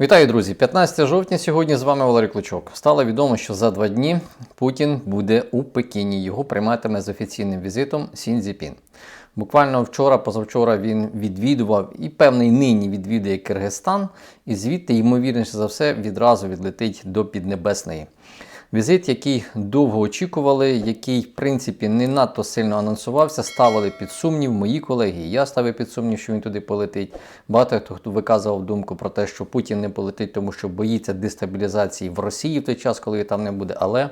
Вітаю, друзі! 15 жовтня сьогодні з вами Валерій Клочок. Стало відомо, що за два дні Путін буде у Пекіні. Його прийматиме з офіційним візитом Сін Цзіпін. Буквально вчора, позавчора він відвідував і певний нині відвідує Киргизстан, і звідти, ймовірніше за все, відразу відлетить до Піднебесної. Візит, який довго очікували, який, в принципі, не надто сильно анонсувався, ставили під сумнів мої колеги. Я ставив під сумнів, що він туди полетить. Багато хто виказував думку про те, що Путін не полетить, тому що боїться дестабілізації в Росії в той час, коли там не буде. Але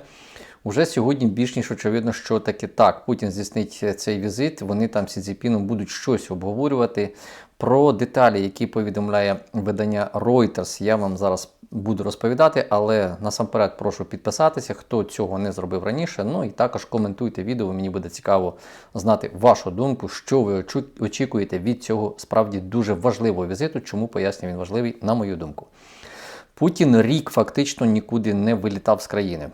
Уже сьогодні більш ніж очевидно, що таки так, Путін здійснить цей візит. Вони там Сі Цзіпіном будуть щось обговорювати. Про деталі, які повідомляє видання Reuters, я вам зараз буду розповідати, але насамперед прошу підписатися, хто цього не зробив раніше. Ну і також коментуйте відео. Мені буде цікаво знати вашу думку, що ви очікуєте від цього справді дуже важливого візиту. Чому пояснюю він важливий, на мою думку. Путін рік фактично нікуди не вилітав з країни.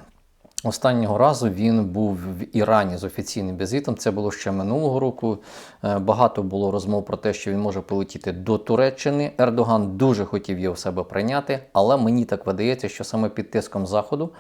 Останнього разу він був в Ірані з офіційним візитом. Це було ще минулого року. Е, багато було розмов про те, що він може полетіти до Туреччини. Ердоган дуже хотів його в себе прийняти, але мені так видається, що саме під тиском заходу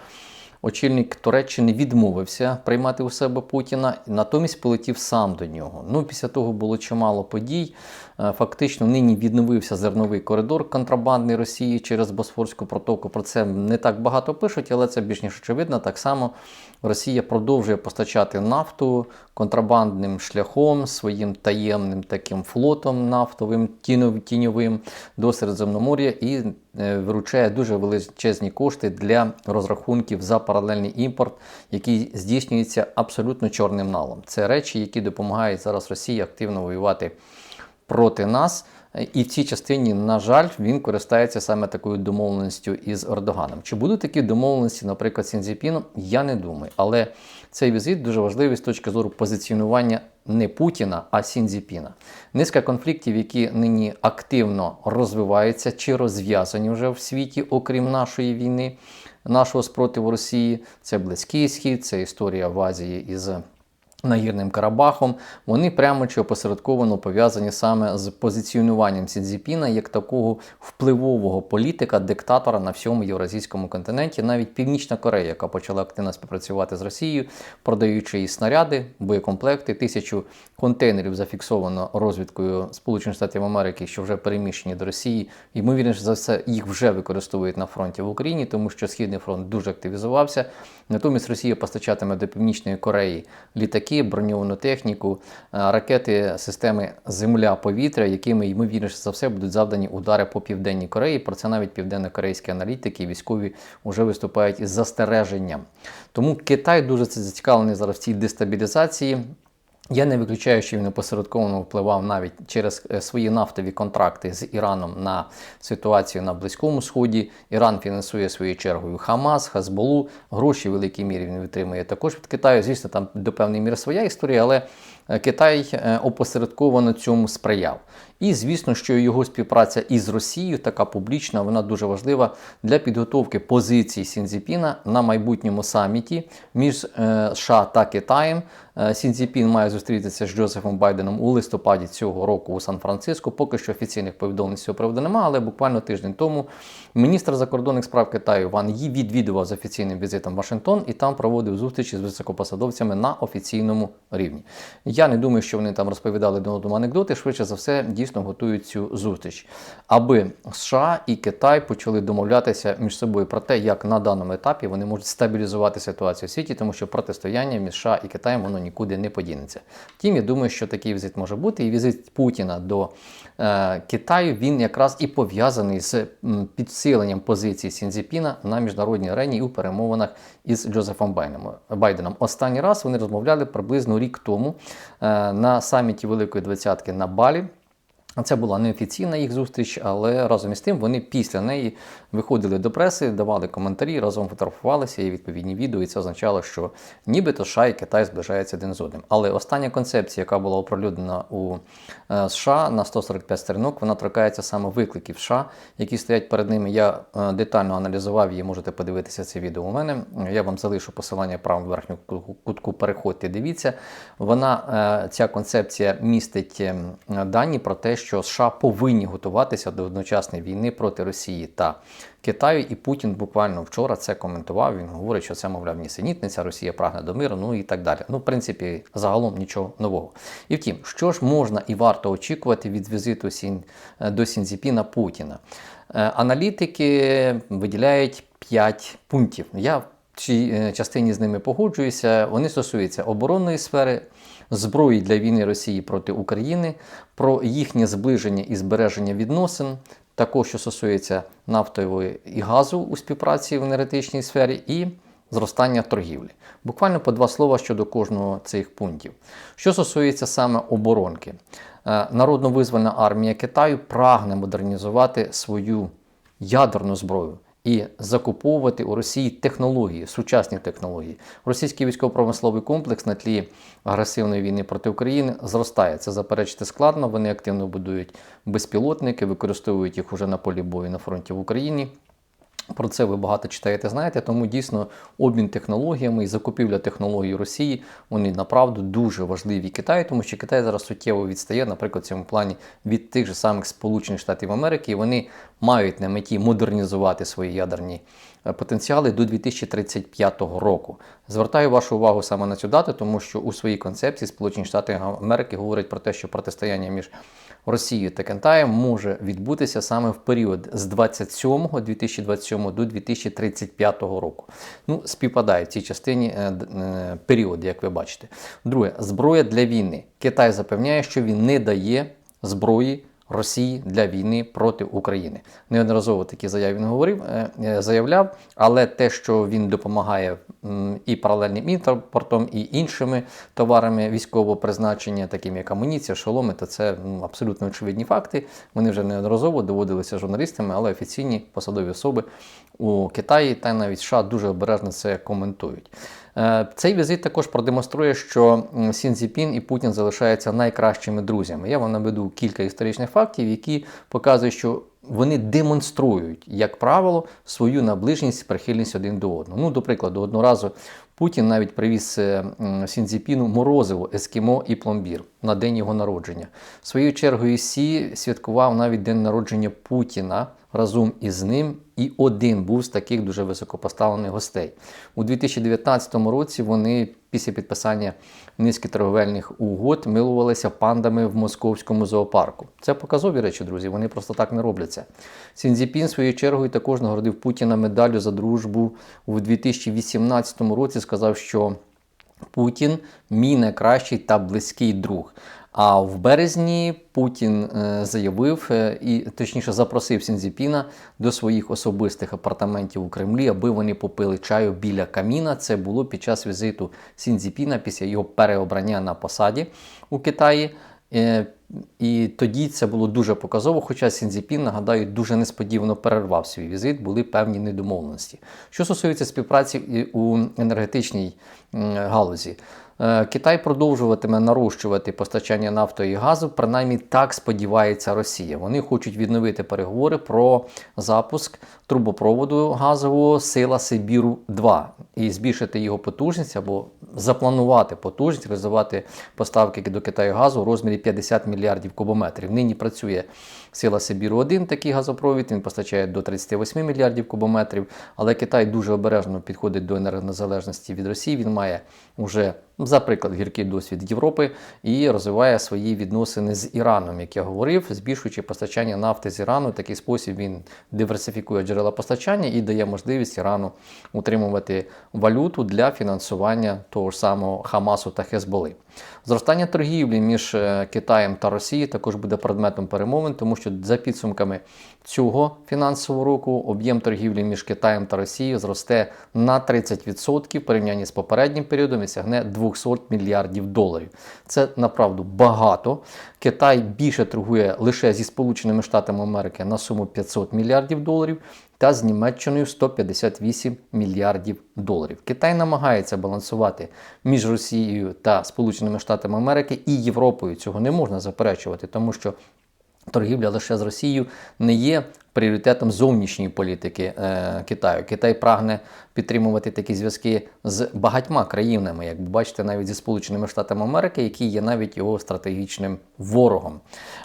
очільник Туреччини відмовився приймати у себе Путіна, натомість полетів сам до нього. Ну, після того було чимало подій. Е, фактично, нині відновився зерновий коридор контрабандний Росії через Босфорську протоку. Про це не так багато пишуть, але це більш ніж очевидно. Так само Росія продовжує постачати нафту контрабандним шляхом, своїм таємним таким флотом нафтовим, тіньовим до Середземномор'я і е, виручає дуже величезні кошти для розрахунків за паралельний імпорт, який здійснюється абсолютно чорним налом. Це речі, які допомагають зараз Росії активно воювати проти нас. І в цій частині, на жаль, він користається саме такою домовленістю із Ердоганом. Чи будуть такі домовленості, наприклад, Сінзіпіном? Я не думаю. Але цей візит дуже важливий з точки зору позиціонування не Путіна, а Сінзіпіна. Низка конфліктів, які нині активно розвиваються чи розв'язані вже в світі, окрім нашої війни, нашого спротиву Росії. Це Близький Схід, це історія в Азії із. Нагірним Карабахом, вони прямо чи опосередковано пов'язані саме з позиціонуванням Сідзіпіна як такого впливового політика, диктатора на всьому євразійському континенті. Навіть Північна Корея, яка почала активно співпрацювати з Росією, продаючи їй снаряди, боєкомплекти, тисячу контейнерів зафіксовано розвідкою Сполучених Штатів Америки, що вже переміщені до Росії. Ймовірніше за все, їх вже використовують на фронті в Україні, тому що Східний фронт дуже активізувався. Натомість Росія постачатиме до Північної Кореї літаки літаки, броньовану техніку, е, ракети системи Земля-повітря, якими ймовірніше за все будуть завдані удари по південній Кореї. Про це навіть південно-корейські аналітики і військові вже виступають із застереженням. Тому Китай дуже зацікавлений зараз в цій дестабілізації. Я не виключаю, що він опосередковано впливав навіть через е, свої нафтові контракти з Іраном на ситуацію на Близькому Сході. Іран фінансує своєю чергою Хамас, Хазболу. Гроші в великій мірі він витримує також від Китаю. Звісно, там до певної міри своя історія, але Китай е, опосередковано цьому сприяв. І звісно, що його співпраця із Росією, така публічна, вона дуже важлива для підготовки позицій Сінзіпіна на майбутньому саміті між США та Китаєм. Сінзіпін має зустрітися з Джозефом Байденом у листопаді цього року у Сан-Франциско. Поки що офіційних повідомлень з цього приводу немає, але буквально тиждень тому міністр закордонних справ Китаю Ван Ї відвідував з офіційним візитом Вашингтон і там проводив зустрічі з високопосадовцями на офіційному рівні. Я не думаю, що вони там розповідали до одному анекдоти. Швидше за все, дійсно готують цю зустріч, аби США і Китай почали домовлятися між собою про те, як на даному етапі вони можуть стабілізувати ситуацію в світі, тому що протистояння між США і Китаєм воно нікуди не подінеться. Втім, я думаю, що такий візит може бути. І візит Путіна до е, Китаю він якраз і пов'язаний з підсиленням позиції Сінзіпіна на міжнародній арені і у перемовинах із Джозефом Байденом. Останній раз вони розмовляли приблизно рік тому на саміті Великої Двадцятки на Балі. Це була неофіційна їх зустріч, але разом із тим вони після неї виходили до преси, давали коментарі, разом фотографувалися і відповідні відео. І це означало, що нібито США і Китай зближаються один з одним. Але остання концепція, яка була оприлюднена у е, США на 145 сторінок, вона торкається саме викликів США, які стоять перед ними. Я е, детально аналізував її, можете подивитися це відео у мене. Я вам залишу посилання правому верхньому кутку. Переходьте, дивіться. Вона, е, ця концепція містить ем, дані про те, що США повинні готуватися до одночасної війни проти Росії та Китаю. І Путін буквально вчора це коментував. Він говорить, що це, мовляв, нісенітниця, Росія прагне до миру, ну і так далі. Ну, в принципі, загалом нічого нового. І втім, що ж можна і варто очікувати від візиту Сін до Сінзіпіна Путіна? Е, Аналітики виділяють 5 пунктів. Я в цій е, частині з ними погоджуюся. Вони стосуються оборонної сфери, зброї для війни Росії проти України, про їхнє зближення і збереження відносин, також що стосується нафтової і газу у співпраці в енергетичній сфері, і зростання торгівлі. Буквально по два слова щодо кожного цих пунктів. Що стосується саме оборонки, Е, Народно-визвольна армія Китаю прагне модернізувати свою ядерну зброю і закуповувати у Росії технології, сучасні технології. Російський військово-промисловий комплекс на тлі агресивної війни проти України зростає. Це заперечити складно. Вони активно будують безпілотники, використовують їх уже на полі бою на фронті в Україні. Про це ви багато читаєте, знаєте, тому дійсно обмін технологіями і закупівля технологій Росії вони направду дуже важливі Китаю, тому що Китай зараз суттєво відстає, наприклад, в цьому плані від тих же самих Сполучених Штатів Америки, і вони мають на меті модернізувати свої ядерні е, потенціали до 2035 року. Звертаю вашу увагу саме на цю дату, тому що у своїй концепції Сполучені Штати Америки говорять про те, що протистояння між Росією та Китаєм може відбутися саме в період з 27 2027 до 2035 року. Ну, співпадає в цій частині е, е, періоди, як ви бачите. Друге, зброя для війни. Китай запевняє, що він не дає зброї. Росії для війни проти України неодноразово такі заяви він говорив, е, е, заявляв, але те, що він допомагає і паралельним імпортом, і іншими товарами військового призначення, такими як амуніція, шоломи, то це ну, абсолютно очевидні факти. Вони вже неодноразово доводилися журналістами, але офіційні посадові особи у Китаї та навіть США дуже обережно це коментують. Е, Цей візит також продемонструє, що м, Сін Цзіпін і Путін залишаються найкращими друзями. Я вам наведу кілька історичних фактів, які показують, що вони демонструють, як правило, свою наближеність, прихильність один до одного. Ну, до прикладу, одного разу Путін навіть привіз е, м, Сін Цзіпіну морозиво, ескімо і пломбір на день його народження. Своєю чергою Сі святкував навіть день народження Путіна разом із ним, і один був з таких дуже високопоставлених гостей. У 2019 році вони після підписання низки торговельних угод милувалися пандами в московському зоопарку. Це показові речі, друзі. Вони просто так не робляться. Сінзіпін своєю чергою також нагородив Путіна медаллю за дружбу у 2018 році. Сказав, що Путін мій найкращий та близький друг. А в березні Путін е, заявив е, і точніше запросив Сінзіпіна до своїх особистих апартаментів у Кремлі, аби вони попили чаю біля каміна. Це було під час візиту Сінзіпіна після його переобрання на посаді у Китаї. І тоді це було дуже показово, хоча Сінзіпін, нагадаю, дуже несподівано перервав свій візит, були певні недомовленості. Що стосується співпраці у енергетичній галузі, Китай продовжуватиме нарощувати постачання нафти і газу, принаймні так сподівається Росія. Вони хочуть відновити переговори про запуск трубопроводу газового Сила Сибіру 2 і збільшити його потужність або запланувати потужність, реалізувати поставки до Китаю газу у розмірі 50 мільярдів кубометрів. Нині працює Сила Сибіру 1 такий газопровід. Він постачає до 38 мільярдів кубометрів. Але Китай дуже обережно підходить до енергонезалежності від Росії. Він має уже за приклад гіркий досвід Європи і розвиває свої відносини з Іраном, як я говорив, збільшуючи постачання нафти з Ірану. В такий спосіб він диверсифікує джерела постачання і дає можливість Ірану утримувати валюту для фінансування того ж самого Хамасу та Хезболи. Зростання торгівлі між е, Китаєм та Росією також буде предметом перемовин, тому що за підсумками цього фінансового року об'єм торгівлі між Китаєм та Росією зросте на 30% в порівнянні з попереднім періодом і сягне 200 мільярдів доларів. Це направду багато. Китай більше торгує лише зі Сполученими Штатами Америки на суму 500 мільярдів доларів. Та з Німеччиною 158 мільярдів доларів. Китай намагається балансувати між Росією та Сполученими Штатами Америки і Європою. Цього не можна заперечувати, тому що торгівля лише з Росією не є пріоритетом зовнішньої політики е, Китаю. Китай прагне підтримувати такі зв'язки з багатьма країнами, як ви бачите, навіть зі Сполученими Штатами Америки, які є навіть його стратегічним ворогом.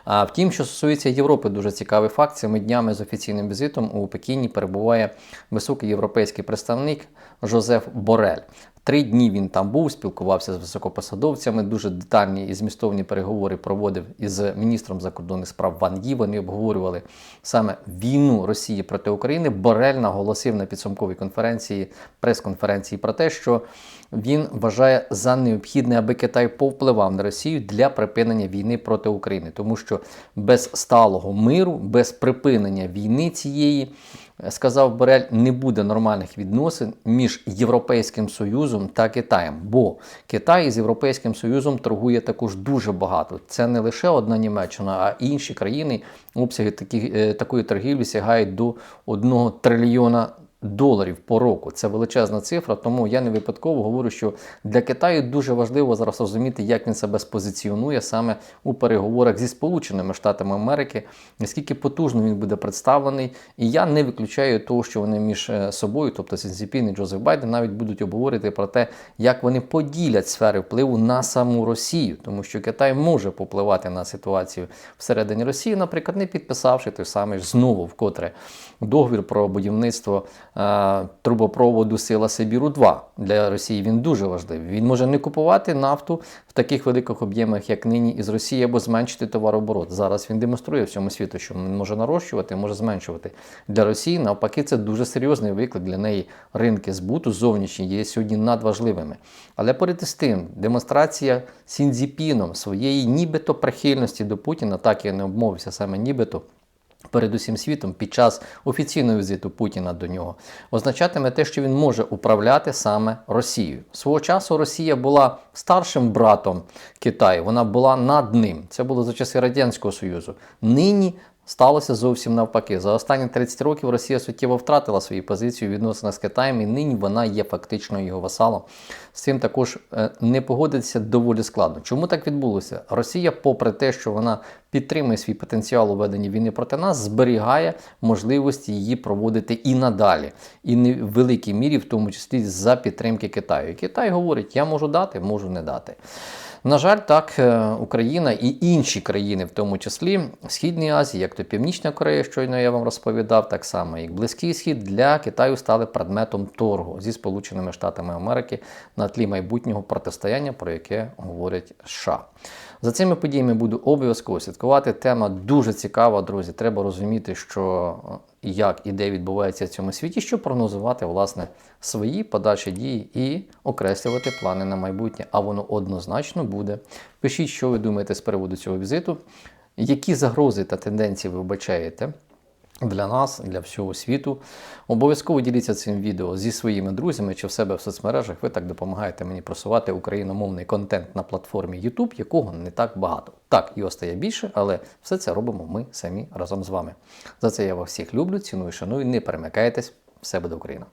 А втім, що стосується Європи, дуже цікавий факт. Цими днями з офіційним візитом у Пекіні перебуває високий європейський представник Жозеф Борель. Три дні він там був, спілкувався з високопосадовцями, дуже детальні і змістовні переговори проводив із міністром закордонних справ Ван Ї. Вони обговорювали саме війну Росії проти України. Борель наголосив на підсумковій конференції, прес-конференції про те, що він вважає за необхідне, аби Китай повпливав на Росію для припинення війни проти України, тому що без сталого миру, без припинення війни цієї сказав Борель, не буде нормальних відносин між Європейським Союзом та Китаєм. Бо Китай з Європейським Союзом торгує також дуже багато. Це не лише одна Німеччина, а інші країни обсяги такі, е, такої торгівлі сягають до 1 трильйона. Доларів по року це величезна цифра, тому я не випадково говорю, що для Китаю дуже важливо зараз розуміти, як він себе спозиціонує саме у переговорах зі Сполученими Штатами Америки, наскільки потужно він буде представлений. І я не виключаю того, що вони між е, собою, тобто Сінзіпін і Джозеф Байден, навіть будуть обговорити про те, як вони поділять сфери впливу на саму Росію, тому що Китай може попливати на ситуацію всередині Росії, наприклад, не підписавши той самий знову вкотре договір про будівництво трубопроводу Сила Сибіру 2 для Росії. Він дуже важливий. Він може не купувати нафту в таких великих об'ємах, як нині із Росії, або зменшити товарооборот. Зараз він демонструє всьому світу, що він може нарощувати, може зменшувати для Росії. Навпаки, це дуже серйозний виклик для неї. Ринки збуту зовнішні є сьогодні надважливими. Але поряд із тим, демонстрація Сінзіпіном своєї нібито прихильності до Путіна, так я не обмовився саме нібито. Перед усім світом під час офіційного візиту Путіна до нього означатиме те, що він може управляти саме Росією. Свого часу Росія була старшим братом Китаю, вона була над ним. Це було за часи Радянського Союзу. Нині сталося зовсім навпаки. За останні 30 років Росія суттєво втратила свою позицію відносно з Китаєм, і нині вона є фактично його васалом. З цим також е, не погодитися доволі складно. Чому так відбулося? Росія, попри те, що вона підтримує свій потенціал у веденні війни проти нас, зберігає можливості її проводити і надалі, і не в великій мірі, в тому числі за підтримки Китаю. Китай говорить: я можу дати, можу не дати. На жаль, так е, Україна і інші країни, в тому числі Східній Азії, як то Північна Корея, щойно я вам розповідав, так само як Близький Схід для Китаю стали предметом торгу зі Сполученими Штатами Америки на тлі майбутнього протистояння, про яке говорять США. За цими подіями буду обов'язково слідкувати. Тема дуже цікава, друзі. Треба розуміти, що е, як і де відбувається в цьому світі, щоб прогнозувати власне свої подальші дії і окреслювати плани на майбутнє. А воно однозначно буде. Пишіть, що ви думаєте з приводу цього візиту, які загрози та тенденції ви вбачаєте. Для нас, для всього світу. Обов'язково діліться цим відео зі своїми друзями чи в себе в соцмережах. Ви так допомагаєте мені просувати україномовний контент на платформі YouTube, якого не так багато. Так, його стає більше, але все це робимо ми самі разом з вами. За це я вас всіх люблю, ціную, шаную. Не перемикайтесь, все буде Україна!